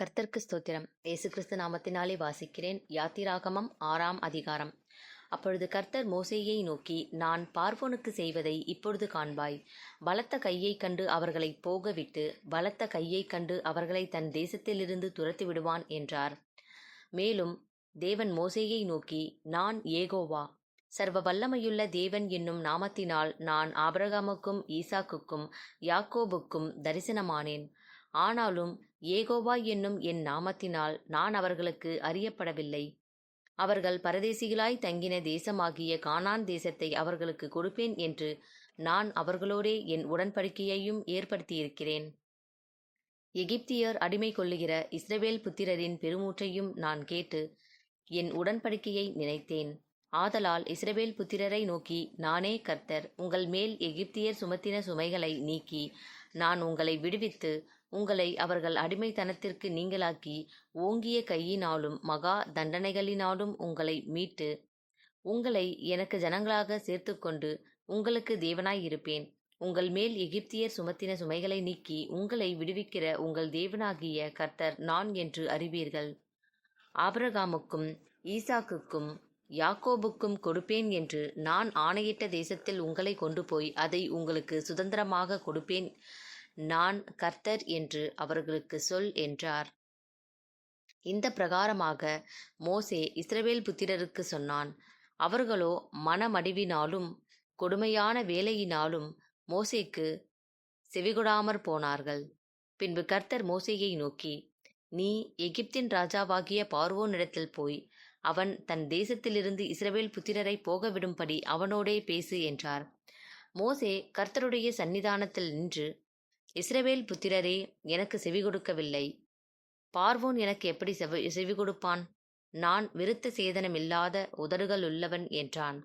கர்த்தர்க்கு ஸ்தோத்திரம். இயேசு கிறிஸ்து நாமத்தினாலே வாசிக்கிறேன். யாத்திராகமம் ஆறாம் அதிகாரம். அப்பொழுது கர்த்தர் மோசேயை நோக்கி நான் பார்வோனுக்கு செய்வதை இப்பொழுது காண்பாய். பலத்த கையைக் கண்டு அவர்களை போகவிட்டு பலத்த கையைக் கண்டு அவர்களை தன் தேசத்திலிருந்து துரத்தி விடுவான் என்றார். மேலும் தேவன் மோசேயை நோக்கி நான் ஏகோவா. சர்வ வல்லமையுள்ள தேவன் என்னும் நாமத்தினால் நான் ஆபரகாமுக்கும் ஈசாக்குக்கும் யாக்கோபுக்கும் தரிசனமானேன். ஆனாலும் ஏகோவா என்னும் என் நாமத்தினால் நான் அவர்களுக்கு அறியப்படவில்லை. அவர்கள் பரதேசிகளாய் தங்கின தேசமாகிய கானான் தேசத்தை அவர்களுக்கு கொடுப்பேன் என்று நான் அவர்களோடே என் உடன்படிக்கையையும் ஏற்படுத்தியிருக்கிறேன். எகிப்தியர் அடிமை கொள்ளுகிற இஸ்ரவேல் புத்திரரின் பெருமூற்றையும் நான் கேட்டு என் உடன்படிக்கையை நினைத்தேன். ஆதலால் இஸ்ரவேல் புத்திரரை நோக்கி நானே கர்த்தர் உங்கள் மேல் எகிப்தியர் சுமத்தின சுமைகளை நீக்கி நான் உங்களை விடுவித்து உங்களை அவர்கள் அடிமைத்தனத்திற்கு நீங்களாக்கி ஓங்கிய கையினாலும் மகா தண்டனைகளினாலும் உங்களை மீட்டு உங்களை எனக்கு ஜனங்களாக சேர்த்துக்கொண்டு உங்களுக்கு தேவனாய் இருப்பேன். உங்கள் மேல் எகிப்தியர் சுமத்தின சுமைகளை நீக்கி உங்களை விடுவிக்கிற உங்கள் தேவனாகிய கர்த்தர் நான் என்று அறிவீர்கள். ஆபரகாமுக்கும் ஈசாக்குக்கும் யாக்கோபுக்கும் கொடுப்பேன் என்று நான் ஆணையிட்ட தேசத்தில் உங்களை கொண்டு போய் அதை உங்களுக்கு சுதந்திரமாக கொடுப்பேன். நான் கர்த்தர் என்று அவர்களுக்கு சொல் என்றார். இந்த பிரகாரமாக மோசே இஸ்ரவேல் புத்திரருக்கு சொன்னான் அவர்களோ மனமடிவினாலும் கொடுமையான வேலையினாலும் மோசேக்கு செவிகொடாமற் போனார்கள். பின்பு கர்த்தர் மோசேயை நோக்கி நீ எகிப்தின் ராஜாவாகிய பார்வோனிடத்தில் போய் அவன் தன் தேசத்திலிருந்து இஸ்ரவேல் புத்திரரை போகவிடும்படி அவனோடே பேசு என்றார். மோசே கர்த்தருடைய சன்னிதானத்தில் நின்று இஸ்ரவேல் புத்திரரே எனக்கு செவி கொடுக்கவில்லை. பார்வோன் எனக்கு எப்படி செவி செவி கொடுப்பான்? நான் விருத்த சேதனமில்லாத உதடுகள் உள்ளவன் என்றான்.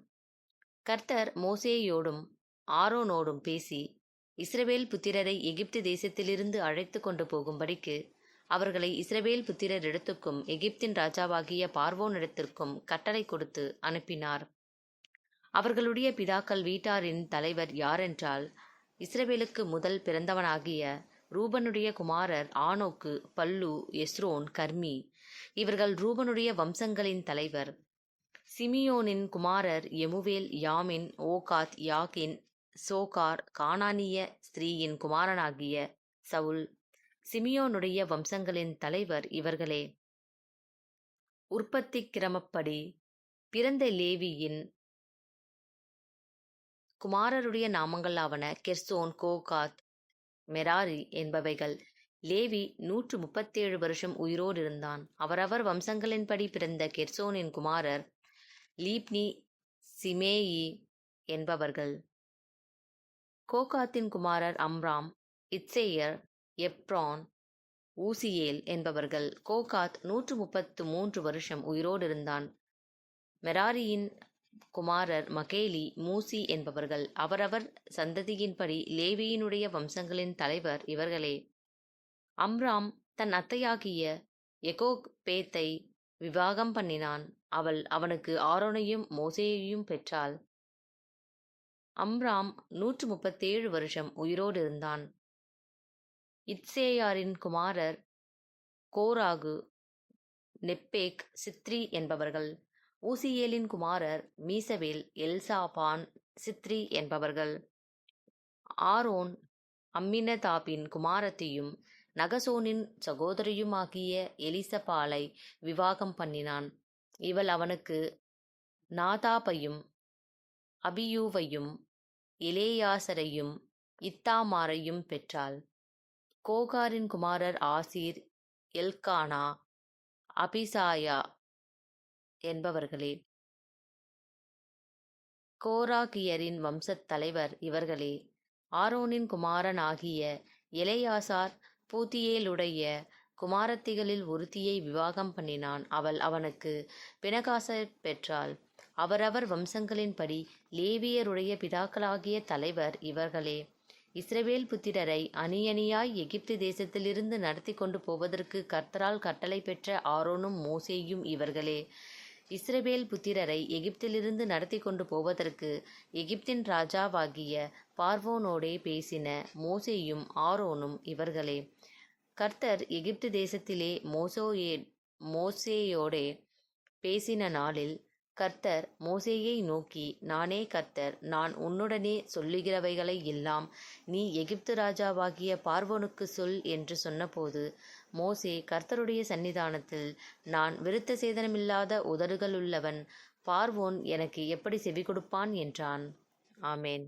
கர்த்தர் மோசேயோடும் ஆரோனோடும் பேசி இஸ்ரவேல் புத்திரரை எகிப்து தேசத்திலிருந்து அழைத்து கொண்டு போகும்படிக்கு அவர்களை இஸ்ரவேல் புத்திரரிடத்துக்கும் எகிப்தின் ராஜாவாகிய பார்வோனிடத்திற்கும் கட்டளை கொடுத்து அனுப்பினார். அவர்களுடைய பிதாக்கள் வீட்டாரின் தலைவர் யாரென்றால் இஸ்ரவேலுக்கு முதல் பிறந்தவனாகிய ரூபனுடைய குமாரர் ஆனோக்கு பல்லு எஸ்ரோன் கர்மி. இவர்கள் ரூபனுடைய வம்சங்களின் தலைவர். சிமியோனின் குமாரர் எமுவேல் யாமின் ஓகாத் யாகின் சோகார் கானானிய ஸ்திரீயின் குமாரனாகிய சவுல். சிமியோனுடைய வம்சங்களின் தலைவர் இவர்களே. உற்பத்தி கிரமப்படி பிறந்த லேவியின் குமாரருடைய நாமங்களாவன கெர்சோன் கோகாத் மெராரி என்பவைகள். லேவி நூற்று முப்பத்தேழு வருஷம் உயிரோடு இருந்தான். அவரவர் வம்சங்களின்படி பிறந்த கெர்சோனின் குமாரர் லீப்னி சிமேயி என்பவர்கள். கோகாத்தின் குமாரர் அம்ராம் இட்சேயர் எப்ரான் ஊசியேல் என்பவர்கள். கோகாத் நூற்று முப்பத்து மூன்று வருஷம் உயிரோடு இருந்தான். மெராரியின் குமாரர் மகேலி மூசி என்பவர்கள் அவரவர் சந்ததியின்படி லேவியினுடைய வம்சங்களின் தலைவர் இவர்களே. அம்ராம் தன் அத்தையாகிய எகோக் பேத்தை விவாகம் பண்ணினான். அவள் அவனுக்கு ஆரோனையும் மோசேயையும் பெற்றாள். அம்ராம் நூற்று முப்பத்தேழு வருஷம் உயிரோடு இருந்தான். இத்சேயாரின் குமாரர் கோராகு நெப்பேக் சித்ரி என்பவர்கள் ஊசியேலின் குமாரர் மீசவேல் எல்சாபான் சித்ரி என்பவர்கள். ஆரோன் அம்மினதாபின் குமாரத்தையும் நகசோனின் சகோதரியுமாகிய எலிசபாலை விவாகம் பண்ணினான். இவள் அவனுக்கு நாதாபையும் அபியூவையும் இலேயாசரையும் இத்தாமாரையும் பெற்றாள். கோகாரின் குமாரர் ஆசீர் எல்கானா அபிசாயா என்பவர்களே. கோராகியரின் வம்சத் தலைவர் இவர்களே. ஆரோனின் குமாரனாகிய எலையாசார் பூத்தியேலுடைய குமாரத்திகளில் ஒருத்தியை விவாகம் பண்ணினான். அவள் அவனுக்கு பினகாசை பெற்றாள். அவரவர் வம்சங்களின்படி லேவியருடைய பிதாக்களாகிய தலைவர் இவர்களே. இஸ்ரவேல் புத்திரரை அணியணியாய் எகிப்து தேசத்திலிருந்து நடத்தி கொண்டு போவதற்கு கர்த்தரால் கட்டளை பெற்ற ஆரோனும் மோசேயும் இவர்களே. இஸ்ரவேல் புத்திரரை எகிப்திலிருந்து நடத்தி கொண்டு போவதற்கு எகிப்தின் ராஜாவாகிய பார்வோனோடே பேசின மோசேயும் ஆரோனும் இவர்களே கர்த்தர் எகிப்து தேசத்திலே மோசோயே மோசேயோடே பேசின நாளில் கர்த்தர் மோசேயை நோக்கி நானே கர்த்தர் நான் உன்னுடனே சொல்லுகிறவைகளை எல்லாம் நீ எகிப்து ராஜாவாகிய பார்வோனுக்கு சொல் என்று சொன்னபோது மோசே கர்த்தருடைய சந்நிதானத்தில் நான் விருத்த சேதனமில்லாத உதடுகளுள்ளவன் பார்வோன் எனக்கு எப்படி செவி கொடுப்பான் என்றான். ஆமேன்.